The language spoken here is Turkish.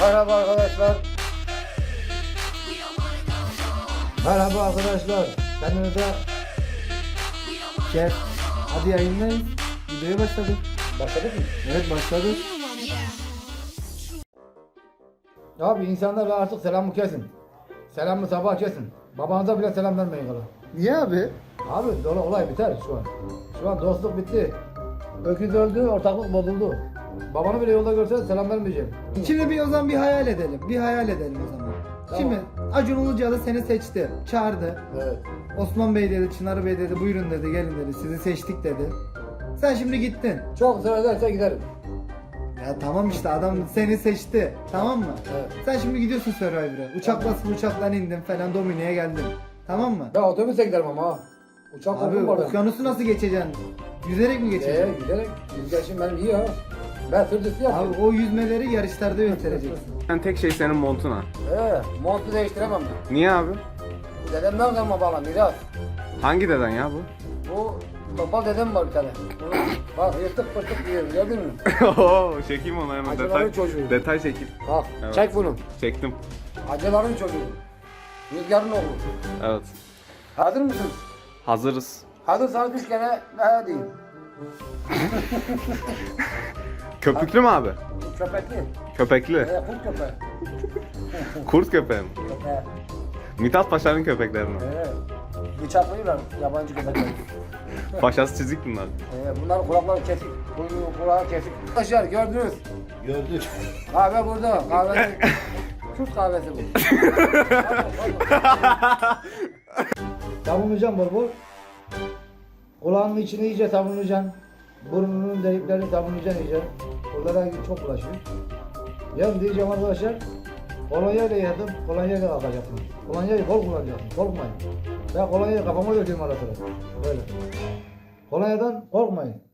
Merhaba arkadaşlar. Merhaba arkadaşlar. Kendinize Şef. Hadi yayınlayın. Videoya başladık. başladık mı? Evet başladık. Abi insanlar artık selamı kesin. Selamı sabah kesin. Babanıza bile selam vermeyin kala. Niye abi? Abi dola olay biter şu an. Şu an dostluk bitti. Öküz öldü, ortaklık bozuldu. Babanı bile yolda görse selam vermeyeceğim. Şimdi bir o zaman bir hayal edelim. Bir hayal edelim o zaman. Tamam. Şimdi Acun Ilıcalı seni seçti. Çağırdı. Evet. Osman Bey dedi, Çınar Bey dedi, buyurun dedi, gelin dedi, sizi seçtik dedi. Sen şimdi gittin. Çok ısrar ederse giderim. Ya tamam işte adam seni seçti. Tamam mı? Evet. Sen şimdi gidiyorsun Survivor'a. Uçak basıp uçaktan indin falan Domine'ye geldin. Tamam mı? Ben otobüse giderim ama ha. Uçak Abi korkum var. okyanusu nasıl geçeceksin? Yüzerek mi geçeceksin? Ee, giderek. Yüzgeçim benim iyi ha. Ben sürücüsü yapıyorum. Abi o yüzmeleri yarışlarda göstereceksin. Ben tek şey senin montun ha. Ee, montu değiştiremem ben. Niye abi? Dedemden kalma bana miras. Hangi deden ya bu? Bu topal dedem var bir tane. Bak yırtık pırtık diyor gördün mü? Oo, çekeyim onu hemen Acıların detay. çocuğu. Detay çekeyim. Bak Evet. çek bunu. Çektim. Acıların çocuğu. Rüzgarın oğlu. Evet. Hazır mısın? Hazırız. Hazırsanız üç kere ne diyeyim. Köpüklü mü abi? Köpekli. Köpekli. Ee, kurt köpeği. Kurt köpeği mi? Köpeği. Mithat Paşa'nın köpekleri mi? Ee, bıçaklıyorlar yabancı köpekler. Paşası çizik bunlar. Ee, bunların kulakları kesik. Kuyruğu kulağı kesik. Arkadaşlar gördünüz. Gördük. Kahve burada. Kahve Kürt kahvesi bu. Savunacağım bol bol. Kulağının içini iyice savunacaksın. Burnunun deliklerini savunacaksın iyice. Buralara çok bulaşıyor. Yarın diyeceğim arkadaşlar. Kolonyayla yadım, kolonyayla kalkacaksın. Kolonyayı bol kullanacaksın, korkmayın. Ben kolonyayı kafama döküyorum ara sıra. Böyle. Kolonyadan korkmayın.